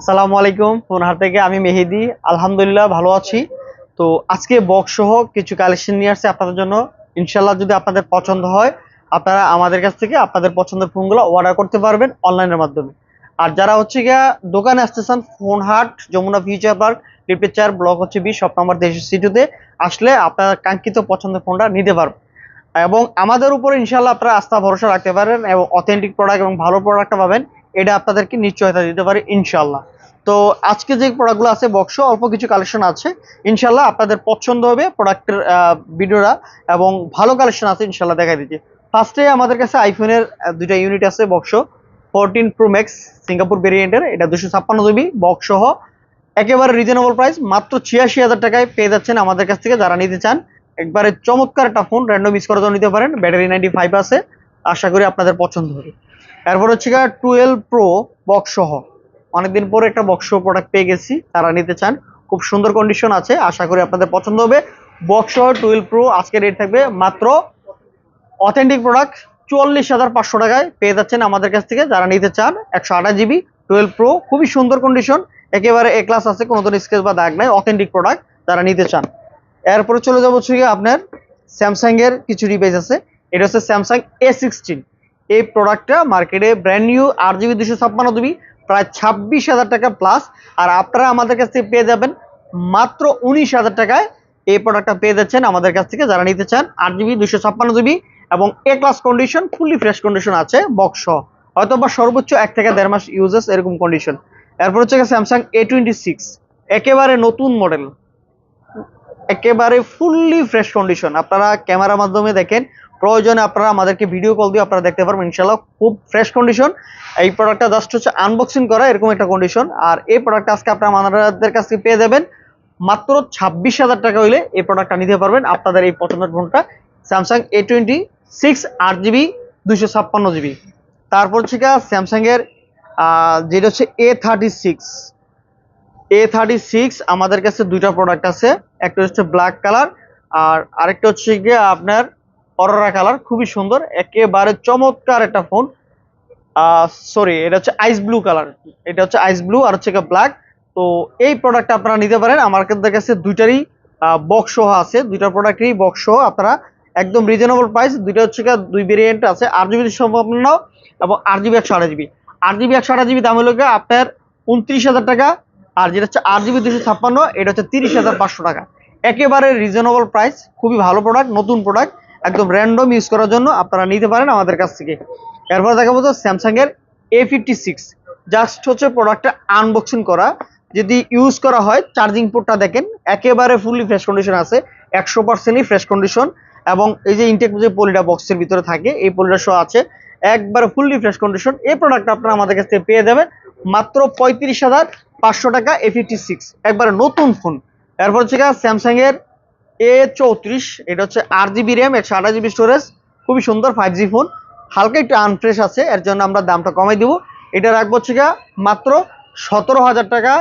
আসসালামু আলাইকুম। ফোনহার থেকে আমি মেহেদি। আলহামদুলিল্লাহ ভালো আছি। তো আজকে বক্স সহ কিছু কালেকশন নিয়ে আসছে আপনাদের জন্য। ইনশাল্লাহ যদি আপনাদের পছন্দ হয়, আপনারা আমাদের কাছ থেকে আপনাদের পছন্দের ফোনগুলো অর্ডার করতে পারবেন অনলাইনের মাধ্যমে। আর যারা হচ্ছে গিয়া দোকানে আসতেছেন ফোন হাট যমুনা ফিউচার পার্ক লিপেচার ব্লক হচ্ছে বি সব নম্বর দেশের সিটুতে আসলে আপনারা কাঙ্ক্ষিত পছন্দের ফোনটা নিতে পারবেন। এবং আমাদের উপরে ইনশাল্লাহ আপনারা আস্থা ভরসা রাখতে পারেন এবং অথেন্টিক প্রোডাক্ট এবং ভালো প্রোডাক্টটা পাবেন। এটা আপনাদেরকে নিশ্চয়তা দিতে পারে ইনশাল্লাহ তো আজকে যে প্রোডাক্টগুলো আছে বক্স অল্প কিছু কালেকশন আছে ইনশাল্লাহ আপনাদের পছন্দ হবে প্রোডাক্টের ভিডিওটা এবং ভালো কালেকশন আছে ইনশাল্লাহ দেখা দিচ্ছি। ফার্স্টে আমাদের কাছে আইফোনের দুইটা ইউনিট আছে box fourteen pro max Singapore ভেরিয়েন্টের এটা দুশো ছাপ্পান্ন জিবি বক্স সহ। একেবারে রিজনেবল প্রাইস মাত্র ছিয়াশি হাজার টাকায় পেয়ে যাচ্ছেন আমাদের কাছ থেকে যারা নিতে চান। একবারে চমৎকার একটা ফোন র্যান্ডম ইউজ করার জন্য নিতে পারেন ব্যাটারি নাইনটি ফাইভ আছে। আশা করি আপনাদের পছন্দ হবে। এরপর হচ্ছে গিয়ে টুয়েলভ প্রো বক্স সহ। অনেকদিন পরে একটা বক্স প্রোডাক্ট পেয়ে গেছি, তারা নিতে চান। খুব সুন্দর কন্ডিশন আছে, আশা করি আপনাদের পছন্দ হবে। বক্স সহ টুয়েলভ প্রো আজকে রেট থাকবে মাত্র অথেন্টিক প্রোডাক্ট চুয়াল্লিশ হাজার পাঁচশো টাকায় পেয়ে যাচ্ছেন আমাদের কাছ থেকে। যারা নিতে চান, একশো আঠাশ জিবি টুয়েলভ প্রো খুবই সুন্দর কন্ডিশন একেবারে এ ক্লাস আছে কোনো ধরনের স্কেচ বা দাগ নাই অথেন্টিক প্রোডাক্ট যারা নিতে চান। এরপরে চলে যাব হচ্ছে আপনার স্যামসাংয়ের কিছু ডিভাইস আছে। এটা হচ্ছে স্যামসাং এ সিক্সটিন এই প্রোডাক্টটা মার্কেটে ব্র্যান্ড নিউ আট জিবি দুশো ছাপ্পান্ন জিবি প্রায় ছাব্বিশ হাজার টাকা প্লাস আর আপনারা আমাদের কাছ থেকে পেয়ে যাবেন মাত্র উনিশ হাজার টাকায় এই প্রোডাক্টটা পেয়ে যাচ্ছেন আমাদের কাছ থেকে। যারা নিতে চান আট জিবি দুশো ছাপ্পান্ন জিবি এবং A class condition fully fresh condition আছে বক্স হয়তো বা সর্বোচ্চ এক থেকে দেড় মাস ইউজেস এরকম কন্ডিশন এরপর হচ্ছে স্যামসাং এ টোয়েন্টি সিক্স একেবারে নতুন মডেল একেবারে ফুললি ফ্রেশ কন্ডিশন আপনারা ক্যামেরার মাধ্যমে দেখেন প্রয়োজনে আপনারা আমাদেরকে ভিডিও কল দিয়ে আপনারা দেখতে পারবেন ইনশাল্লাহ খুব ফ্রেশ কন্ডিশন এই প্রোডাক্টটা জাস্ট হচ্ছে আনবক্সিং করা, এরকম একটা কন্ডিশন আর এই প্রোডাক্টটা আজকে আপনারা আমাদের কাছ থেকে পেয়ে যাবেন। মাত্র ছাব্বিশ হাজার টাকা হইলে এই প্রোডাক্টটা নিতে পারবেন। আপনাদের এই পছন্দের ফোনটা স্যামসাং এ টোয়েন্টি সিক্স আট জিবি দুইশো ছাপ্পান্ন জিবি তারপর হচ্ছে স্যামসাং এর যেটা হচ্ছে A thirty six A thirty six আমাদের কাছে দুইটা প্রোডাক্ট আছে। একটা হচ্ছে ব্ল্যাক কালার আর আরেকটা হচ্ছে গিয়ে আপনার অরোরা কালার খুবই সুন্দর। একেবারে চমৎকার একটা ফোন সরি এটা হচ্ছে আইস ব্লু কালার এটা হচ্ছে আইস ব্লু আর হচ্ছে ব্ল্যাক তো এই প্রোডাক্টটা আপনারা নিতে পারেন। আমার কাছে দুইটারই বক্স সহ আছে। দুইটা প্রোডাক্টেরই বক্স সহ আপনারা একদম রিজনেবল প্রাইস দুইটা হচ্ছে দুই ভেরিয়েন্ট আছে। আট জিবি সম্পন্ন এবং আট জিবি একশো আঠাশ জিবি আট জিবি একশো আঠাশ জিবি দাম হলো আপনার উনত্রিশ হাজার টাকা। আর যেটা হচ্ছে আট জিবি দুশো ছাপ্পান্ন, এটা হচ্ছে তিরিশ হাজার পাঁচশো টাকা। একেবারে রিজনেবল প্রাইস খুবই ভালো প্রোডাক্ট নতুন প্রোডাক্ট একদম র্যান্ডম ইউজ করার জন্য আপনারা নিতে পারেন আমাদের কাছ থেকে। এরপর দেখাবো তো স্যামসাং এর এ ফিফটি সিক্স জাস্ট হচ্ছে প্রোডাক্টটা আনবক্সিং করা। যদি ইউজ করা হয় চার্জিং পোর্টটা দেখেন, একেবারে ফুললি ফ্রেশ কন্ডিশন আছে, একশো পার্সেন্টই ফ্রেশ কন্ডিশন এবং এই যে ইনটেক যে পলিটা বক্সের ভিতরে থাকে, এই পলিটা শো আছে, একবারে ফুললি ফ্রেশ কন্ডিশন এই প্রোডাক্টটা আপনারা আমাদের কাছ থেকে পেয়ে যাবেন মাত্র পঁয়ত্রিশ হাজার পাঁচশো টাকা এ ফিফটি সিক্স একবারে নতুন ফোন এরপর হচ্ছে স্যামসাং এর এ চৌত্রিশ, এটা হচ্ছে আট জিবি র্যাম একশো আঠাশ জিবি স্টোরেজ খুবই সুন্দর ফাইভ জি ফোন হালকা একটু আনফ্রেশ আছে, এর জন্য আমরা দামটা কমাই দেবো। এটা রাখব হচ্ছে মাত্র সতেরো হাজার টাকা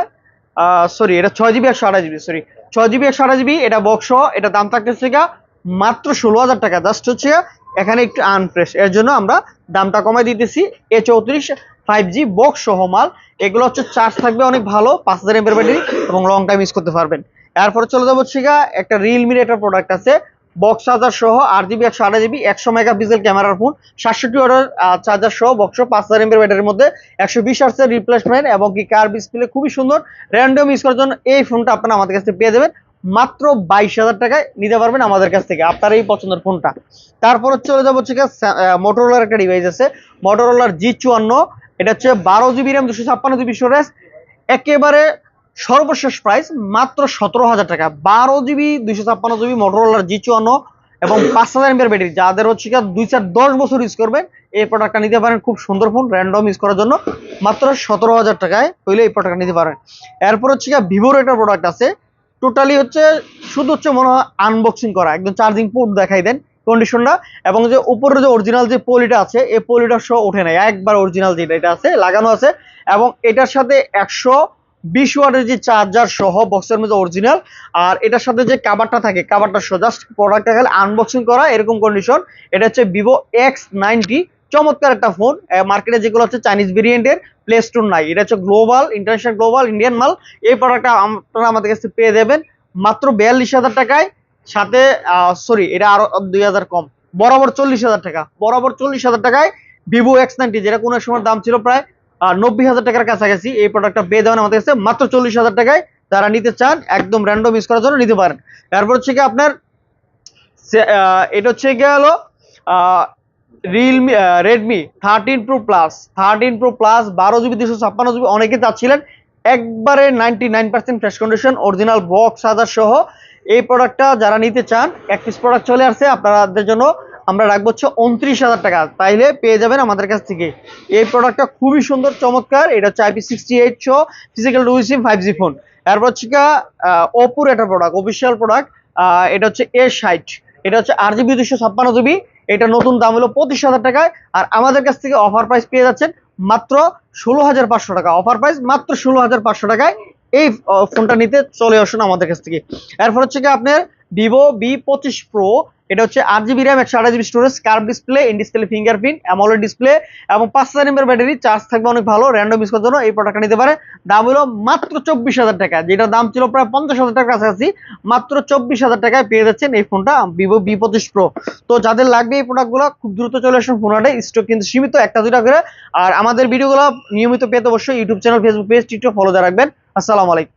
সরি এটা ছয় জিবি একশো আঠাশ জিবি সরি ছয় জিবি একশো আঠাশ জিবি এটা বক্স এটা দাম থাকতেছে মাত্র ষোলো হাজার টাকা জাস্ট হচ্ছে এখানে একটু আনফ্রেশ এর জন্য আমরা দামটা কমাই দিতেছি। এ চৌত্রিশ ফাইভ জি বক্স সহ মাল, এগুলো হচ্ছে চার্জ থাকবে অনেক ভালো, পাঁচ হাজার এমপের ব্যাটারি এবং লং টাইম ইউজ করতে পারবেন। এরপরে চলে যাব শিখা একটা রিয়েলমির একটা প্রোডাক্ট আছে বক্স চার্জার সহ আট জিবি একশো আঠাশ জিবি একশো মেগা পিক্সেল ক্যামেরার ফোন সাতষট্টি অর্ডার চার্জার সহ বক্স পাঁচ হাজার এমপের ব্যাটারির মধ্যে একশো বিশ আর্সের রিপ্লেসমেন্ট এবং কি কার ডিসপ্লে খুবই সুন্দর। র্যান্ডম ইউজ করার জন্য এই ফোনটা আপনারা আমাদের কাছ পেয়ে যাবেন। মাত্র বাইশ হাজার টাকায় নিতে পারবেন আমাদের কাছ থেকে, আপনার এই পছন্দের ফোনটা তারপর চলে যাব হচ্ছে মোটরোলার একটা ডিভাইস আছে মোটরোলার জি চুয়ান্ন, এটা হচ্ছে বারো জিবি র্যাম দুশো ছাপ্পান্ন জিবি স্টোরেজ একেবারে সর্বশেষ প্রাইস মাত্র সতেরো হাজার টাকা। বারো জিবি দুইশো ছাপ্পান্ন জিবি মোটরোলার জি চুয়ান্ন এবং পাঁচ হাজার এমপের ব্যাটারি যাদের হচ্ছে দুই চার দশ বছর ইউজ করবেন এই প্রোডাক্টটা নিতে পারেন খুব সুন্দর ফোন র্যান্ডম ইউজ করার জন্য। মাত্র সতেরো হাজার টাকায় হইলে এই প্রোডাক্টটা নিতে পারেন। এরপর হচ্ছে ভিভোর একটা প্রোডাক্ট আছে। টোটালি হচ্ছে শুধু হচ্ছে মনে হয় আনবক্সিং করা একদম চার্জিং পোর্ট দেখাই দেন কন্ডিশনটা এবং যে উপরে যে অরিজিনাল যে পলিটা আছে এই পলিটা সহ ওঠে নাই। একবার অরিজিনাল যেটা এটা আছে লাগানো আছে। এবং এটার সাথে একশো বিশ ওয়াটের যে চার্জার সহ বক্সের মধ্যে অরিজিনাল আর এটার সাথে যে কাবারটা থাকে কাবারটা সহ জাস্ট প্রোডাক্টটা খালি আনবক্সিং করা, এরকম কন্ডিশন এটা হচ্ছে ভিভো এক্স নাইনটি চমৎকার একটা ফোন মার্কেটে যেগুলো হচ্ছে চাইনিজ ভেরিয়েন্টের প্লে স্টোর নাই, এটা হচ্ছে গ্লোবাল ইন্টারন্যাশনাল গ্লোবাল ইন্ডিয়ান মাল, এই প্রোডাক্টটা আপনারা আমাদের কাছে পেয়ে যাবেন, মাত্র বিয়াল্লিশ হাজার টাকায়, সাথে সরি এটা আরও দুই হাজার কম, বরাবর চল্লিশ হাজার টাকা, বরাবর চল্লিশ হাজার টাকায় ভিভো এক্স নাইনটি যেটা কোনো সময় দাম ছিল প্রায় আহ, নব্বই হাজার টাকার কাছাকাছি এই প্রোডাক্টটা পেয়ে যাবেন আমাদের কাছে মাত্র চল্লিশ হাজার টাকায়। যারা নিতে চান একদম র্যান্ডম ইউজ করার জন্য নিতে পারেন। তারপর হচ্ছে কি আপনার এটা হচ্ছে গিয়ে হলো Realme Redmi thirteen pro plus thirteen pro plus বারো জিবি দুশো ছাপ্পান্ন জিবি অনেকে চাচ্ছিলেন একবারে ninety nine percent fresh condition original box charger সহ এই প্রোডাক্টটা যারা নিতে চান এক পিস প্রোডাক্ট চলে আসছে আপনাদের জন্য আমরা রাখব হচ্ছে উনত্রিশ হাজার টাকা। তাইলে পেয়ে যাবেন আমাদের কাছ থেকে। এই প্রোডাক্টটা খুবই সুন্দর, চমৎকার। এটা হচ্ছে IP sixty eight show physical two SIM five G phone এরপর হচ্ছে ওপোর একটা প্রোডাক্ট অফিসিয়াল প্রোডাক্ট এটা হচ্ছে এ ষাট এটা হচ্ছে আর জিবি দুশো ছাপ্পান্ন জিবি এটা নতুন দাম হলো পঁচিশ হাজার টাকায়। আর আমাদের কাছ থেকে অফার প্রাইস পেয়ে যাচ্ছেন মাত্র ষোলো হাজার পাঁচশো টাকা। অফার প্রাইস মাত্র ষোলো হাজার পাঁচশো টাকায় এই ফোনটা নিতে চলে আসুন আমাদের কাছ থেকে। এরপর হচ্ছে কি আপনার ভিভো বি পঁচিশ প্রো এটা হচ্ছে আট জিবি র্যাম একশো আঠাশ GB storage curve display in display fingerprint AMOLED display এবং পাঁচ হাজার এমএর ব্যাটারি চার্জ থাকবে অনেক ভালো র্যান্ডম ইউজ করার জন্য এই প্রোডাক্টটা নিতে পারে। দাম হলো মাত্র চব্বিশ হাজার টাকা যেটা দাম ছিল প্রায় পঞ্চাশ হাজার টাকার কাছাকাছি, মাত্র চব্বিশ হাজার টাকায় পেয়ে যাচ্ছেন এই ফোনটা ভিভো বি পঁচিশ প্রো তো যাদের লাগবে এই প্রোডাক্টগুলো খুব দ্রুত চলে আসুন ফোনটা স্টক কিন্তু সীমিত, একটা দুইটা করে। আর আমাদের ভিডিওগুলো নিয়মিত পেতে অবশ্যই YouTube channel Facebook page TikTok follow রাখবেন। আসসালামু আলাইকুম।